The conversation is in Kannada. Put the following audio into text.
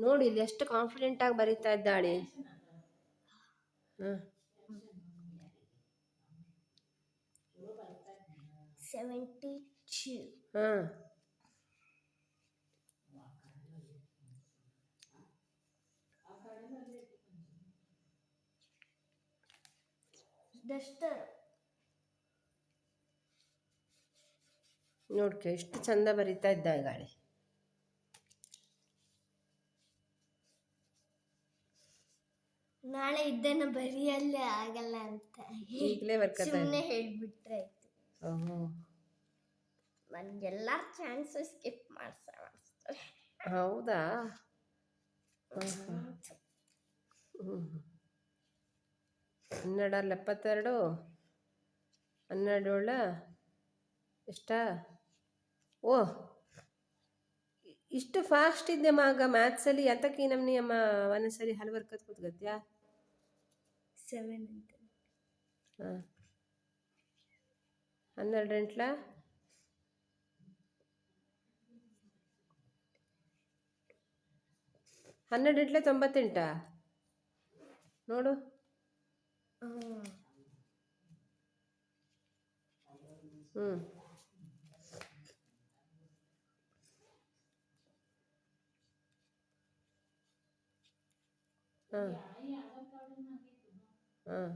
ನೋಡಿ ಇಲ್ಲಿ ಎಷ್ಟು ಕಾನ್ಫಿಡೆಂಟ್ ಆಗಿ ಬರೀತಾ ಇದ್ದಾಳೆ ಹಾಂ ಸೆವೆಂಟಿ ಟೂ ಹಾಂ ಡಸ್ಟರ್ ನೋಡ್ಕೆ ಎಷ್ಟು ಚಂದ ಬರೀತಾ ಇದ್ದ ಗಾಳಿ ನಾಳೆ ಇದನ್ನ ಬರೆಯಲ್ಲೇ ಆಗಲ್ಲ ಅಂತ ಈಗಲೇ ವರ್ಕ್ ಸುಮ್ಮನೆ ಹೇಳ್ಬಿಟ್ರೆ ಆಯ್ತು. ಓಹೋ. ನನ್ಗೆಲ್ಲ ಚಾನ್ಸ್ ಸ್ಕಿಪ್ ಮಾಡ್ಸ ಹೌದಾ? ಹ್ಞೂ ಅಲ್ಲಿ ಎಪ್ಪತ್ತೆರಡು? ಹನ್ನೆರಡೇಳ ಎಷ್ಟ? ಓ ಇಷ್ಟು ಫಾಸ್ಟ್ ಇದ್ದೆ ಮಗ ಮ್ಯಾಥ್ಸಲ್ಲಿ ಎಂತಕ್ಕೆ ನಮ್ಮನಿ ಅಮ್ಮ ಒಂದೊಂದ್ಸರಿ ಹಲವು ವರ್ಕತ್ ಕೂತ್ಗತ್ಯಾ ಸೆವೆನ್ ಅಂತ ಹಾಂ. ಹನ್ನೆರಡು ಎಂಟ್ಲ? ಹನ್ನೆರಡು ಎಂಟ್ಲೆ ತೊಂಬತ್ತೆಂಟಾ? ನೋಡು. ಹ್ಞೂ ಹಾಂ ಹಾಂ